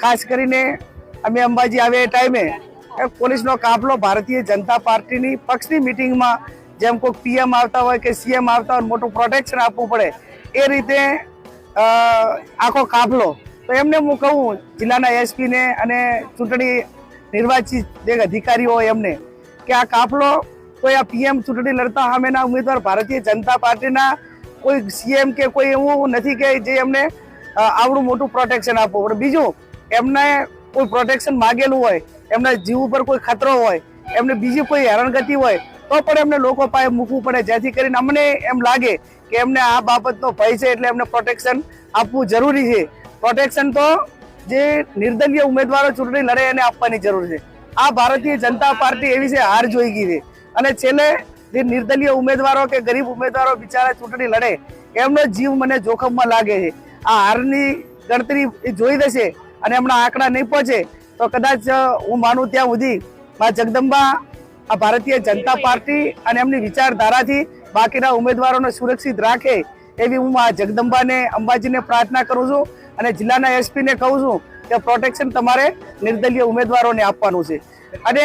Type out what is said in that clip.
ખાસ કરીને અમે અંબાજી આવ્યા એ ટાઈમે પોલીસનો કાફલો ભારતીય જનતા પાર્ટીની પક્ષની મિટિંગમાં જેમ કોઈ પીએમ આવતા હોય કે સીએમ આવતા હોય, મોટું પ્રોટેક્શન આપવું પડે, એ રીતે આખો કાફલો. તો એમને હું કહું, જિલ્લાના એસપીને અને ચૂંટણી નિર્વાચિત જે અધિકારીઓ હોય એમને, કે આ કાફલો કોઈ આ પીએમ ચૂંટણી લડતા સામેના ઉમેદવાર ભારતીય જનતા પાર્ટીના કોઈ સીએમ કે કોઈ એવું નથી કે જે એમને આવડું મોટું પ્રોટેક્શન આપવું પડે. બીજું એમને કોઈ પ્રોટેક્શન માગેલું હોય, એમના જીવ ઉપર કોઈ ખતરો હોય, એમને બીજી કોઈ હેરાનગતિ હોય, તો પણ એમને લોકો પાસે મૂકવું પડે. જેથી કરીને અમને એમ લાગે કે એમને આ બાબતનો ભય છે એટલે એમને પ્રોટેક્શન આપવું જરૂરી છે. પ્રોટેક્શન તો જે નિર્દલીય ઉમેદવારો ચૂંટણી લડે એને આપવાની જરૂર છે. આ ભારતીય જનતા પાર્ટી એવી છે, હાર જોઈ ગઈ છે. અને છેલ્લે જે નિર્દલીય ઉમેદવારો કે ગરીબ ઉમેદવારો બિચારા ચૂંટણી લડે, એમનો જીવ મને જોખમમાં લાગે છે. આ હારની ગણતરી એ જોઈ દેશે અને એમના આંકડા નહીં પહોંચે તો કદાચ હું માનું ત્યાં સુધી મા જગદંબા આ ભારતીય જનતા પાર્ટી અને એમની વિચારધારાથી બાકીના ઉમેદવારોને સુરક્ષિત રાખે એવી હું આ જગદંબાને અંબાજીને પ્રાર્થના કરું છું અને જિલ્લાના એસપીને કહું છું કે પ્રોટેક્શન તમારે નિર્દલીય ઉમેદવારોને આપવાનું છે. અને